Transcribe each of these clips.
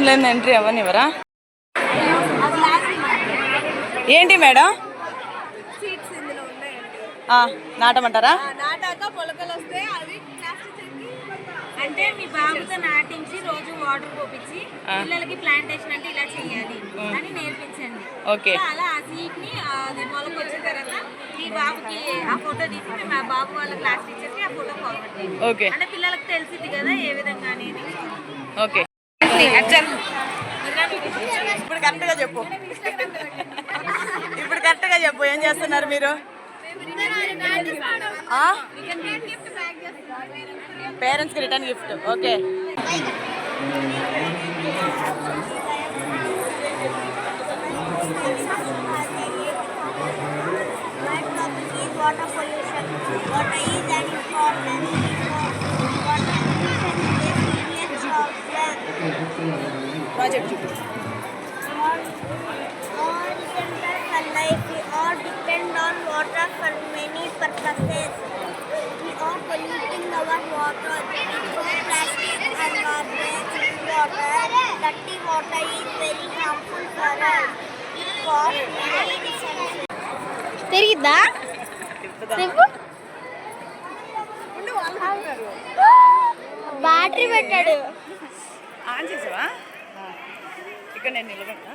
Time లేదు entry అవ్వనివరా ఏంటి madam? నాటమంటారా? అంటే మీ బాబుతో నాటించి రోజు వాటర్ పోపించి. పిల్లలకి ప్లాంటేషన్ అంటే ఇలా చేయాలి అని నేర్పించండి. ఓకే. అలా ఆ సీట్ని ఆ, అది మొలక వచ్చిన తర్వాత మీ బాబుకి ఆ ఫోటో తీసి మేము ఆ బాబు వాళ్ళ క్లాస్ టీచర్కి ఆ ఫోటో ఫార్వర్డ్ అంటే పిల్లలకి తెలిసింది కదా ఏ విధంగా అనేది. ఓకే. ఇప్పుడు కరెక్ట్గా చెప్పు. ఇప్పుడు కరెక్ట్గా చెప్పు. ఏం చేస్తున్నారు మీరు? పేరెంట్స్కి return gift okay water pollution. Water is an important problem. Project చూపు All, all children and life, we all depend on water for many purposes. We are polluting our water through plastic and garbage in water. Dirty water is very harmful for us. It causes many diseases. తిరిగిద్దా battery పెట్టాడు on చేసావా ఆ. ఇక్కడ నేను నిలబడతా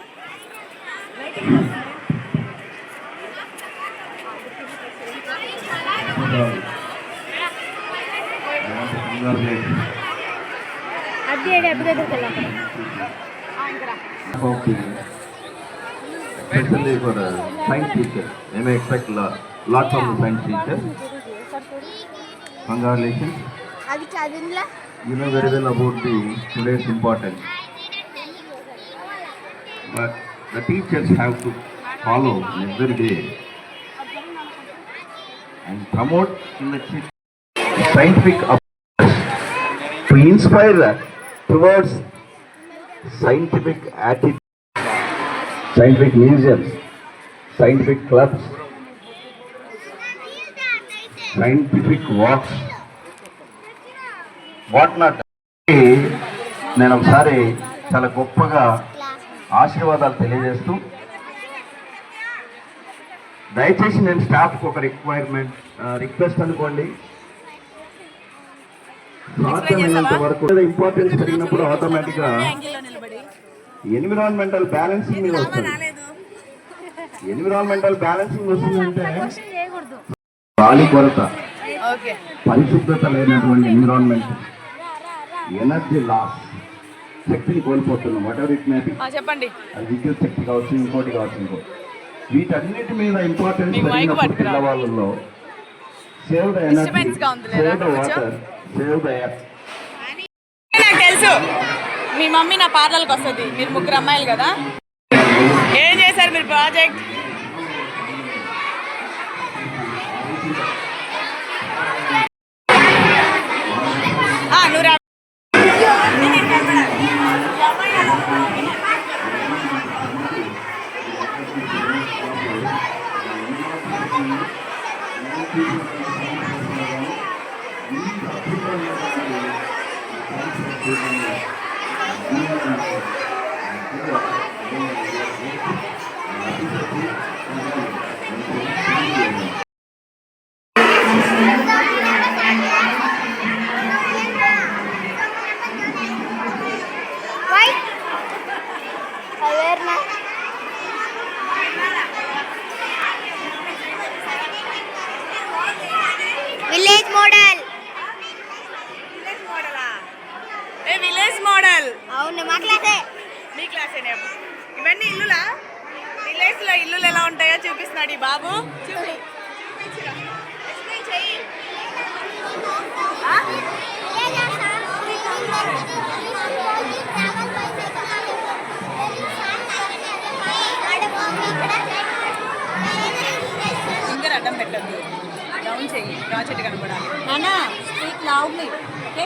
అది ఏడు ఎప్పుడు దగ్గరికి వెళ్ళాం especially for a science teacher. They may expect a lot from the science teacher. Congratulations. అది చదివిలా You know very well about the today's importance. But the teachers have to follow every day and promote scientific approach to inspire towards scientific attitude, scientific museums, scientific clubs, scientific walks, what not నేను ఒకసారి చాలా గొప్పగా ఆశీర్వాదాలు తెలియజేస్తూ దయచేసి నేను స్టాఫ్కి ఒక రిక్వైర్మెంట్ రిక్వెస్ట్ అనుకోండి. సాధ్యమైనంత వరకు ఇంపార్టెన్స్ పెరిగినప్పుడు ఆటోమేటిక్గా ఎన్విరాన్మెంటల్ బ్యాలెన్సింగ్ మీద వస్తుంది. ఎన్విరాన్మెంటల్ బ్యాలెన్సింగ్ వస్తుందంటే గాలి కొరత. పరిశుభ్రత లేనటువంటి ఎన్విరాన్మెంట్ ఎనర్జీ లాస్. శక్తిని కోల్పోతున్నాం. Whatever it may be చెప్పండి. అది విద్యుత్ శక్తి కావచ్చు ఇంకోటి కావచ్చు ఇంకోటి వీటన్నిటి మీద importance. పిల్లవాళ్ళలో save the energy save? The? Water save the నాకు తెలుసు. మీ మమ్మీ నా పార్లర్కి వస్తుంది. మీరు ముగ్గురు అమ్మాయిలు కదా? ఏం చేశారు మీరు ప్రాజెక్ట్ ఆ, నువ్వు రా. వై అవేర్నెస్ విలేజ్ మోడల్ ఏ విలేజ్ మోడల్ అవును మా క్లాసే క్లాస్ ఇవన్నీ ఇల్లులా విలేజ్లో ఇల్లులు ఎలా ఉంటాయో చూపిస్తున్నాడు ఈ బాబు చూపి ఫింగర్ అడ్డం పెట్టద్దు డౌన్ చెయ్యి ప్రాజెక్ట్ కనపడాలి నానా speak loudly okay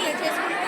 les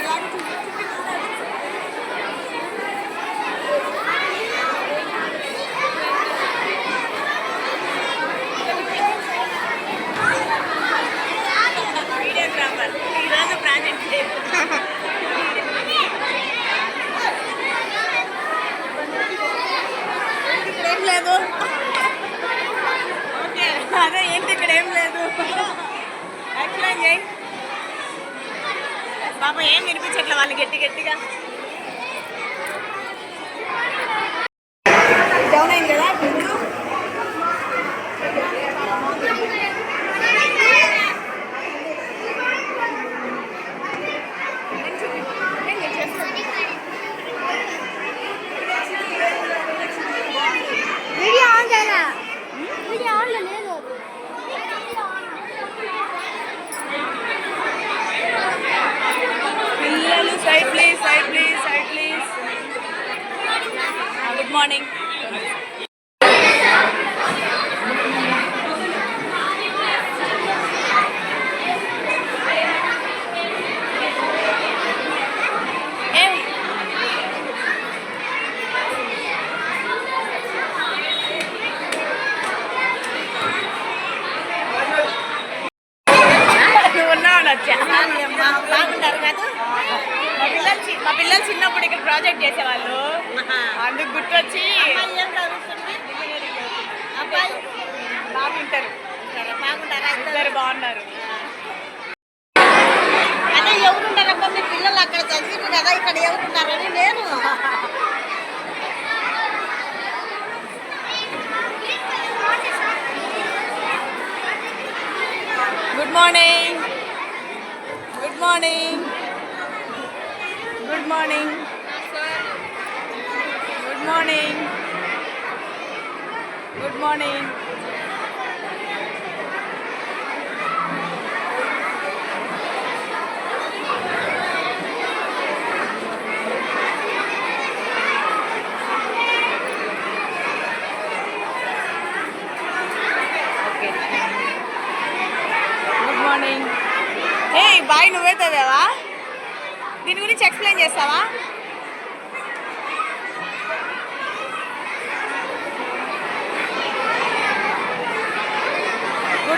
చేసేవాళ్ళు. అందుకు గుర్తొచ్చి గుడ్ మార్నింగ్ మార్నింగ్ ఏ బాయ్ నువ్వే చదివావా? దీని గురించి ఎక్స్ప్లెయిన్ చేస్తావా?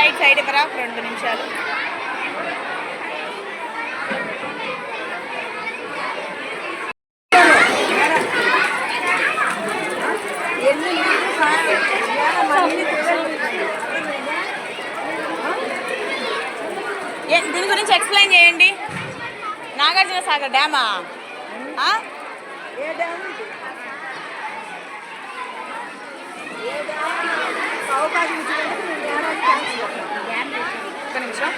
Light side ఇవ్వరా? రెండు నిమిషాలు. దీని గురించి ఎక్స్ప్లెయిన్ చేయండి. నాగార్జున సాగర్ డ్యామా? అవకాశం ఒక నిమిషం.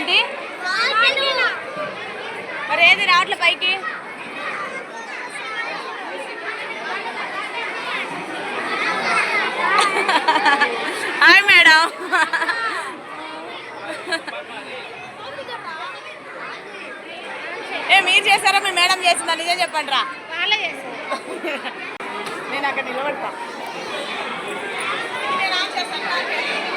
ఏంటి? మరి ఏది రావట్లే పైకి? Hi madam. ఏ మీరు చేశారా? మీ మేడం చేసిందా? నిజం చెప్పండి రా. నేను అక్కడ నిలబడతా నేను ఆన్ చేస్తాను, ఆన్ చేస్తాను.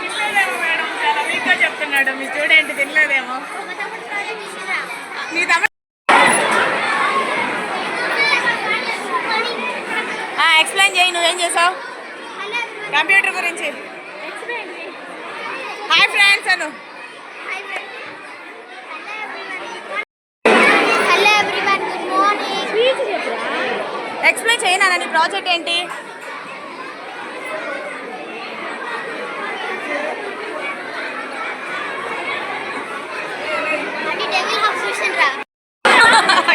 తినలేదేమో మేడం చాలా వీక్గా మీ స్టూడెంట్ తినలేదేమో. మీ తమిళ ఎక్స్ప్లెయిన్ చేయి నువ్వేం చేసావు? కంప్యూటర్ గురించి. హాయ్ ఫ్రెండ్స్ అను. ఎక్స్ప్లెయిన్ చేయనా నీ ప్రాజెక్ట్ ఏంటి అది డెవిల్ హౌస్ చూసిన రా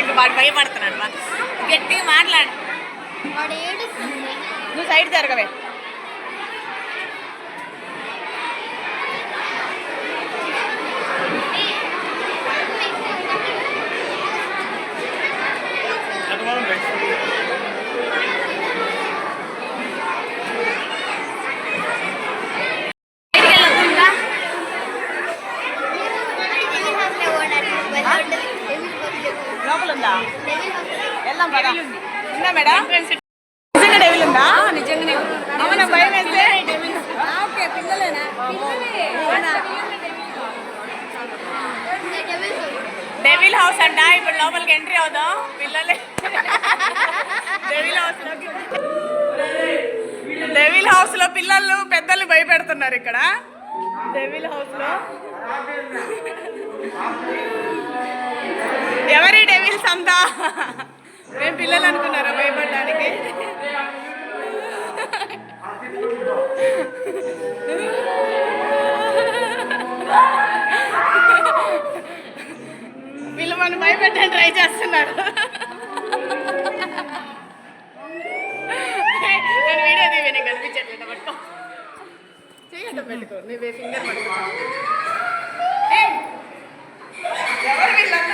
ఇంక వాడు భయపడుతున్నాడు మా గట్టిగా మాట్లాడు. నువ్వు సైడ్ జరగవే బయటికి వెళ్ళొద్దా? డెవిల్ హౌస్లో ఓడాలి వెళ్ళొద్దు డెవిల్ హౌస్లో లోపల ఉందా డెవిల్ హౌస్ వెళ్దాం పదా ఉందా మేడం నిజంగా డెవిల్ ఉందా నిజంగానే అవునా భయం వేస్తే ఓకే పిల్లలేనా డెవిల్ హౌస్ డెవిల్ హౌస్ అంట ఇప్పుడు లోపలికి ఎంట్రీ అవుదాం పిల్లలే డెవిల్ హౌస్లోకి డెవిల్ హౌస్లో పిల్లలు పెద్దలు భయపెడుతున్నారు ఇక్కడ. డెవిల్ హౌస్లో. ఎవరి డెవిల్స్ అంతా మేము పిల్లలు అనుకున్నారా భయపడడానికి? వీళ్ళు మనం భయపెట్టడానికి ట్రై చేస్తున్నారు నేను వీడియో తీవి నీకు కనిపించట్లేదు పట్టుకో చెయ్యట పెట్టుకో. నువ్వే ఫింగర్ పట్టుకో! ఎవరు వీళ్ళంతా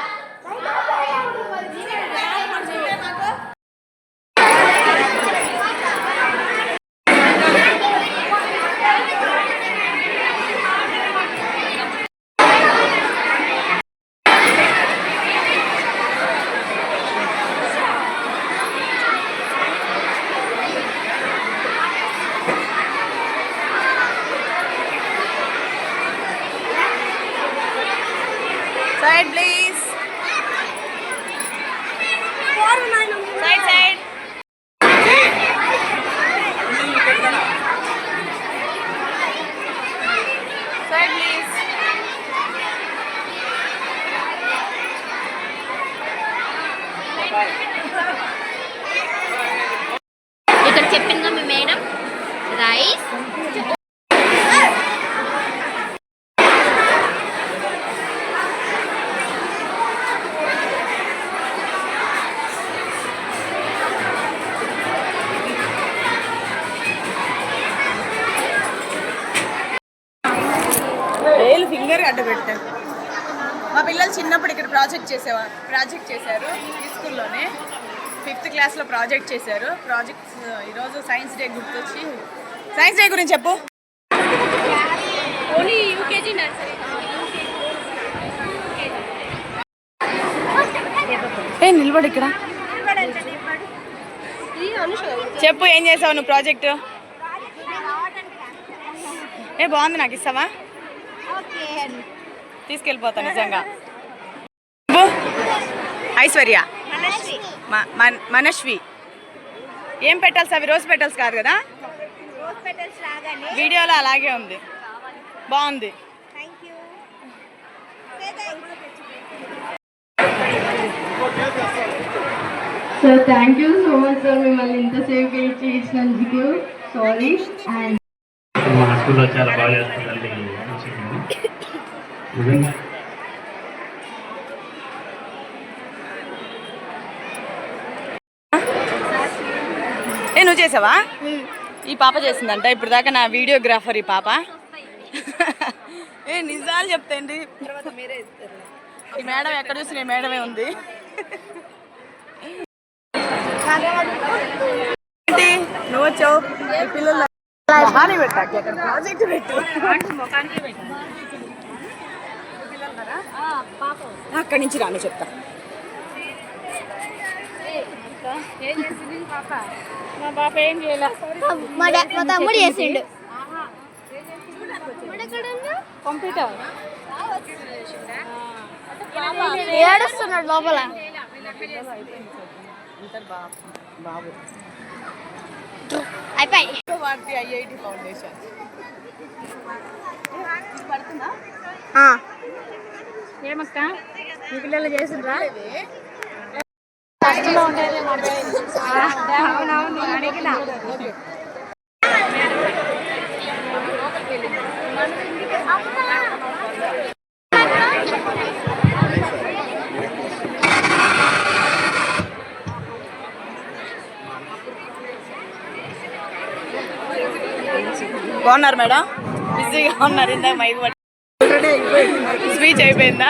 white blade. చిన్నప్పుడు ఇక్కడ ప్రాజెక్ట్ చేసేవా ప్రాజెక్ట్ చేశారు ఈ స్కూల్లోనే. ఫిఫ్త్ క్లాస్లో ప్రాజెక్ట్ చేశారు. ప్రాజెక్ట్ ఈరోజు సైన్స్ డే గుర్తొచ్చి. సైన్స్ డే గురించి చెప్పు. Only UKG nursery. ఏ నిలబడి ఇక్కడ. చెప్పు ఏం చేసావు నువ్వు ప్రాజెక్ట్? ఏ బాగుంది నాకు ఇస్తావా? తీసుకెళ్ళిపోతా నిజంగా. ఐశ్వర్య. మ- మన- మనశ్వి. ఏం పెట్టాల్సి అవి రోజ్ పెట్టాల్సి కాదు కదా? రోజ్ పెటల్స్ లాగానే వీడియోలో అలాగే ఉంది. బాగుంది. Say thank you so much sir మిమ్మల్ని ఇంతసేపు ఇచ్చి ఇచ్చినందుకు. సారీ అండ్ మా స్కూల్లో చాలా బాగా చేస్తుందండి. నిజంగా చేసావా? ఈ పాప చేసిందంట. ఇప్పుడు దాకా నా వీడియోగ్రాఫర్ ఈ పాప. ఏ నిజాలు చెప్తాండి. ఈ మేడం ఎక్కడ చూసిన ఈ మేడమే ఉంది. ఏంటి? నువ్వు వచ్చావు? ఈ పిల్లలు మొహాన్ని పెట్టాక అక్కడ ప్రాజెక్ట్ పెట్టు. అక్కడి నుంచి రాను చెప్తా. మా పాప ఏం చేయాలి. మా తమ్ముడు చేసిండు. కంప్యూటర్ ఏడుస్తున్నాడు లోపల. బాబు అయిపోయి. IIT foundation ఏమక్క? మీ పిల్లలు చేసిండ్రా? అవునవును అడిగినా. బాగున్నారు మేడం? బిజీగా ఉన్నారు ఇందాక మైక్ పట్టి స్పీచ్ అయిపోయిందా?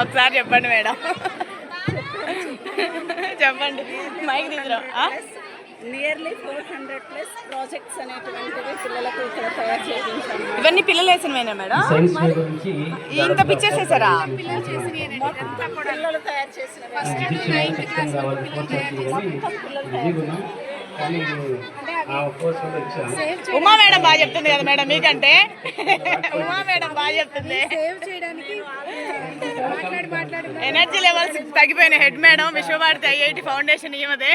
ఒకసారి చెప్పండి మేడం. చెప్పండి. మైక్ తీసుకురా nearly four hundred plus projects అనేటువంటివి పిల్లలకు ఇక్కడ తయారు చేయించాము. ఇవన్నీ పిల్లలు వేసినవేనా మేడం? ఇంత పిక్చర్స్ వేసారా? పిల్లలు తయారు చేసిన కోర్స్ వచ్చింది కానీ బిజీగా ఉన్నాం కానీ ఆ కోర్స్ కూడా ఇచ్చాను. ఉమా మేడం బాగా చెప్తుంది కదా మేడం మీకంటే. ఉమా మేడం బాగా చెప్తుంది. ఎనర్జీ లెవెల్స్ తగ్గిపోయిన head madam Vishwabharati IIT foundation ఈమెదే.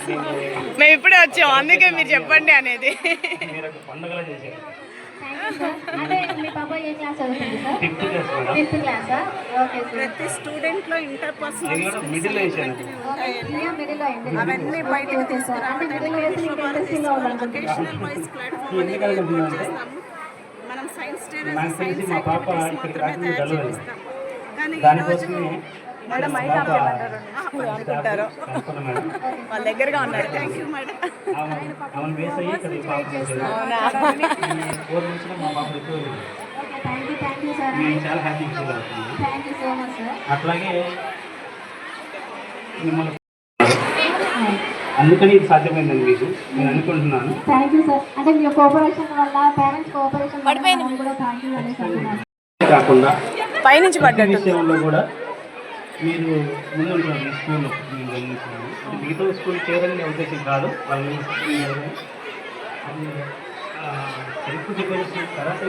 దీన్ని మేము ఇప్పుడే వచ్చాం అందుకే మీరు చెప్పండి అనేది మీరు ఒక పండుగలా చేశారు అంటే మీ పాప ఏ క్లాస్ చదువుతుంది sir? Fifth class madam. Fifth క్లాసా ఓకే సార్. ప్రతి స్టూడెంట్లో ఇంటర్ పర్సనల్ మిడిల్ మిడిల్ అవన్నీ బయటకు అంటే మిడిల్ వేసి ప్లాట్ఫామ్ అనేది మనం సైన్స్ డే నాకు తెలిసి మా పాప ఇక్కడికి రాకుండా తయారు చేపిస్తాము కానీ దానికోసమే మేడం మైక్ అనుకుంటారు. వాళ్ళ దగ్గరగా ఉన్నారు. థ్యాంక్ యూ అట్లాగే మిమ్మల్ని అందుకని ఇది సాధ్యమైందని మీకు. నేను అనుకుంటున్నాను. థ్యాంక్ యూ సార్ అంటే మీ కోఆపరేషన్ వల్ల పేరెంట్స్ కోఆపరేషన్ వల్ల మనం కూడా థ్యాంక్ యూ అనేసి అంటున్నాను కాకుండా పైనుంచి పడ్డట్టు విషయంలో కూడా మీరు ముందుంటారు ఈ స్కూల్లో నేను గమనించాను మిగతా స్కూల్ చేయాలని ఉద్దేశం కాదు. వాళ్ళు సెల్ఫ్ డిఫెన్స్ కరాటే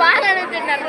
பால் அழுத்துட்டாங்க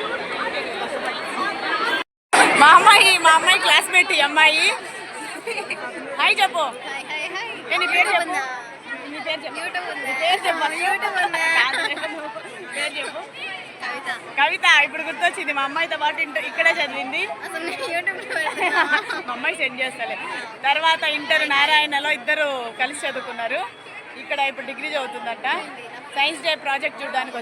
మా అమ్మాయి మా అమ్మాయి క్లాస్మేట్ అమ్మాయి. హాయ్ చెప్పు. నీ పేరు చెప్పు. నీ పేరు చెప్పు. పేరు చెప్పు పేరు చెప్పు. కవిత ఇప్పుడు గుర్తొచ్చింది. మా అమ్మాయితో పాటు ఇంటర్ ఇక్కడే చదివింది. మా అమ్మాయి సెండ్ చేస్తలే. తర్వాత ఇంటర్ నారాయణలో ఇద్దరు కలిసి చదువుకున్నారు. ఇక్కడ ఇప్పుడు డిగ్రీ చదువుతుందట. సైన్స్ డే ప్రాజెక్ట్ చూడడానికి